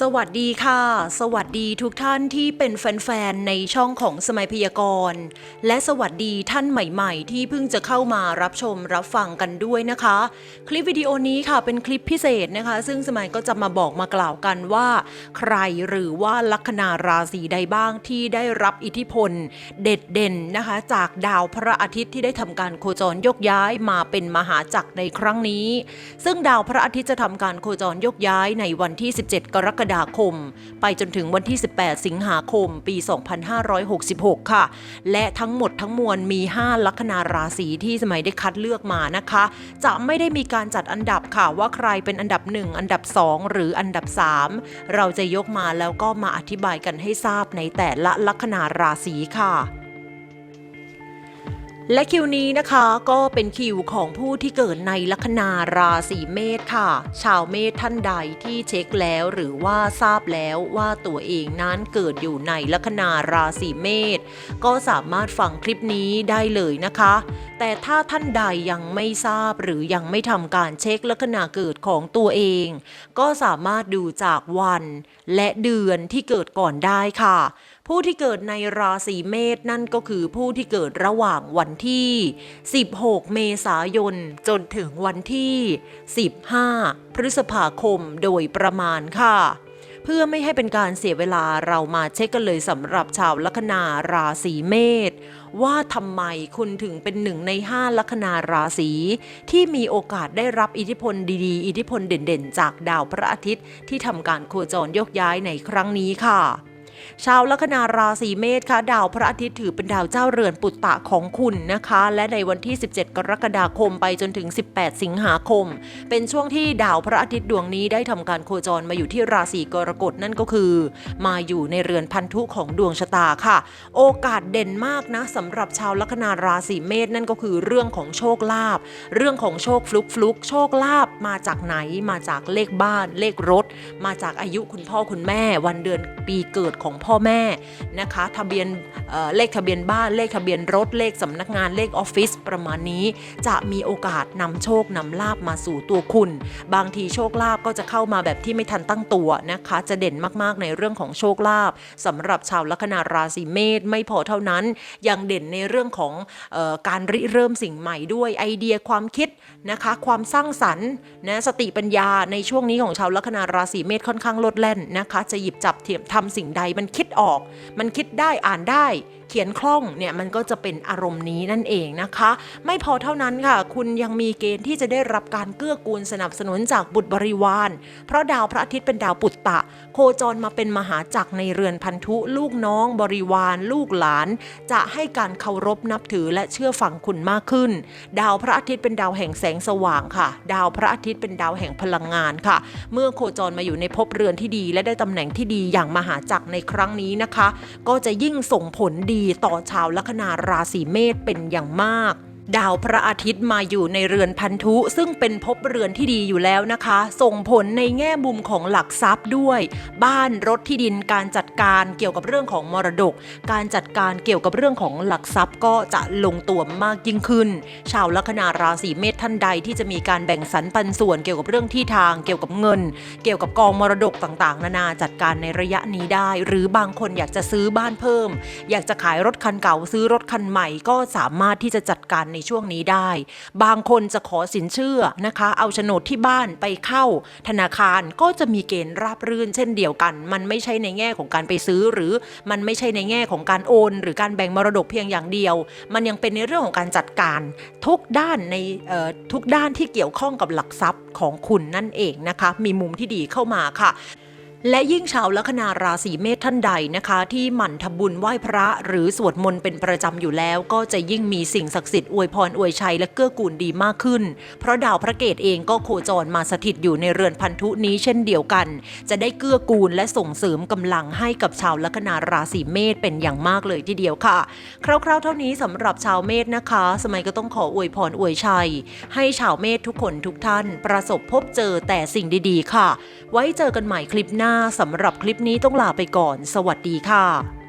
สวัสดีค่ะ สวัสดีทุกท่านที่เป็นแฟนๆ ในช่องของสมัยพยากรณ์ และสวัสดีท่านใหม่ๆ ที่เพิ่งจะเข้ามารับชมรับฟังกันด้วยนะคะ คลิปวิดีโอนี้ค่ะเป็นคลิปพิเศษนะคะ ซึ่งสมัยก็จะมาบอกมากล่าวกันว่า ใครหรือว่าลัคนาราศีใดบ้างที่ได้รับอิทธิพล เด็ดเด่นนะคะ จากดาวพระอาทิตย์ที่ได้ทำการโคจรยกย้ายมาเป็นมหาจักรในครั้งนี้ ซึ่งดาวพระอาทิตย์จะทำการโคจรยกย้ายในวันที่ 17 กรกฎาคมดาคม ไปจนถึงวันที่ 18 สิงหาคม ปี 2566 ค่ะ และทั้งหมดทั้งมวลมี 5 ลัคนาราศีที่สมัยได้คัดเลือกมานะคะ จะไม่ได้มีการจัดอันดับค่ะว่าใครเป็นอันดับ 1 อันดับ 2 หรืออันดับ 3 เราจะยกมาแล้วก็มาอธิบายกันให้ทราบในแต่ละลัคนาราศีค่ะ และคิวนี้นะคะก็เป็นคิวของผู้ที่เกิดในลัคนาราศีเมษค่ะ ชาวเมษท่านใดที่เช็คแล้วหรือว่าทราบแล้วว่าตัวเองนั้นเกิดอยู่ในลัคนาราศีเมษก็สามารถฟังคลิปนี้ได้เลยนะคะแต่ถ้าท่านใดยังไม่ทราบหรือยังไม่ทำการเช็คลัคนาเกิดของตัวเอง ก็สามารถดูจากวันและเดือนที่เกิดก่อนได้ค่ะ ผู้ที่เกิดในราศีเมษนั่นก็คือผู้ที่เกิดระหว่างวันที่ 16 เมษายน จนถึงวันที่ 15 พฤษภาคมโดยประมาณค่ะ เพื่อไม่ให้เป็นการเสียเวลาเรามาเช็คกันเลยสำหรับชาวลัคนาราศีเมษว่าทำไมคุณถึงเป็นหนึ่งใน 5 ลัคนาราศีที่มีโอกาสได้รับอิทธิพลดีๆ อิทธิพลเด่นๆ จากดาวพระอาทิตย์ที่ทำการโคจรยกย้ายในครั้งนี้ค่ะ ชาวลัคนาราศีเมษค่ะดาวพระอาทิตย์ถือเป็นดาวเจ้าเรือนปุตตะของคุณนะคะ และในวันที่ 17 กรกฎาคมไปจนถึง 18 สิงหาคม เป็นช่วงที่ดาวพระอาทิตย์ดวงนี้ได้ทำการโคจรมาอยู่ที่ราศีกรกฎนั่นก็คือ มาอยู่ในเรือนพันธุของดวงชะตาค่ะ โอกาสเด่นมากนะสำหรับชาวลัคนาราศีเมษนั่นก็คือเรื่องของโชคลาภเรื่องของโชคฟลุกฟลุกโชคลาภมาจากไหนมาจากเลขบ้าน เลขรถ มาจากอายุคุณพ่อคุณแม่ วันเดือนปีเกิดของพ่อแม่นะคะทะเบียนเลขทะเบียนบ้านเลขทะเบียนรถเลขสำนักงานเลขออฟฟิศประมาณนี้ จะมีโอกาสนำโชคนำลาบมาสู่ตัวคุณ บางทีโชคลาภก็จะเข้ามาแบบที่ไม่ทันตั้งตัวนะคะ จะเด่นมากๆในเรื่องของโชคลาภสำหรับชาวลัคนาราศีเมษไม่พอเท่านั้น ยังเด่นในเรื่องของออการริเริ่มสิ่งใหม่ด้วยไอเดียความคิดนะคะ ความสร้างสรรค์นะสติปัญญาในช่วงนี้ของชาวลัคนาราศีเมษค่อนข้างลดแล่นนะคะ จะหยิบจับเทียมทำสิ่งใดมันคิดออก มันคิดได้อ่านได้ เขียนคล่องเนี่ยมันก็จะเป็นอารมณ์นี้นั่นเองนะคะ ไม่พอเท่านั้นค่ะ คุณยังมีเกณฑ์ที่จะได้รับการเกื้อกูลสนับสนุนจากบุตรบริวาร เพราะดาวพระอาทิตย์เป็นดาวปุตตะ โคจรมาเป็นมหาจักรในเรือนพันธุลูกน้องบริวาร ลูกหลาน จะให้การเคารพนับถือและเชื่อฟังคุณมากขึ้น ดาวพระอาทิตย์เป็นดาวแห่งแสงสว่างค่ะ ดาวพระอาทิตย์เป็นดาวแห่งพลังงานค่ะ เมื่อโคจรมาอยู่ในภพเรือนที่ดี และได้ตำแหน่งที่ดีอย่างมหาจักรในครั้งนี้นะคะ ก็จะยิ่งส่งผลดีต่อชาวลัคนาราศีเมษเป็นอย่างมาก ดาวพระอาทิตย์มาอยู่ในเรือนพันธุ ซึ่งเป็นภพเรือนที่ดีอยู่แล้วนะคะ ส่งผลในแง่มุมของหลักทรัพย์ด้วย บ้านรถที่ดินการจัดการเกี่ยวกับเรื่องของมรดก การจัดการเกี่ยวกับเรื่องของหลักทรัพย์ก็จะลงตัวมากยิ่งขึ้น ชาวลัคนาราศีเมษท่านใดที่จะมีการแบ่งสรรปันส่วนเกี่ยวกับเรื่องที่ทาง เกี่ยวกับเงิน เกี่ยวกับกองมรดกต่างๆ นานาจัดการในระยะนี้ได้ หรือบางคนอยากจะซื้อบ้านเพิ่ม อยากจะขายรถคันเก่าซื้อรถคันใหม่ก็สามารถที่จะจัดการในช่วงนี้ได้ บางคนจะขอสินเชื่อนะคะ เอาโฉนดที่บ้านไปเข้า ธนาคารก็จะมีเกณฑ์ราบรื่นเช่นเดียวกัน มันไม่ใช่ในแง่ของการไปซื้อ หรือมันไม่ใช่ในแง่ของการโอน หรือการแบ่งมรดกเพียงอย่างเดียว มันยังเป็นในเรื่องของการจัดการทุกด้านในทุกด้านที่เกี่ยวข้องกับหลักทรัพย์ของคุณนั่นเองนะคะ มีมุมที่ดีเข้ามาค่ะ และยิ่งชาวลัคนาราศีเมษท่านใดนะคะ ที่หมั่นทำบุญไหว้พระ หรือสวดมนต์เป็นประจำอยู่แล้ว ก็จะยิ่งมีสิ่งศักดิ์สิทธิ์อวยพรอวยชัยและเกื้อกูลดีมากขึ้น เพราะดาวพระเกตเองก็โคจรมาสถิตอยู่ในเรือนพันธุนี้เช่นเดียวกัน จะได้เกื้อกูลและส่งเสริมกำลังให้กับชาวลัคนาราศีเมษเป็นอย่างมากเลยทีเดียวค่ะ คร่าวๆ เท่านี้สำหรับชาวเมษนะคะ สมัยก็ต้องขออวยพรอวยชัย ให้ชาวเมษทุกคนทุกท่าน ประสบพบเจอแต่สิ่งดีๆ ค่ะ ไว้เจอกันใหม่คลิปหน้าน้าสำหรับคลิปนี้ต้องลาไปก่อน สวัสดีค่ะ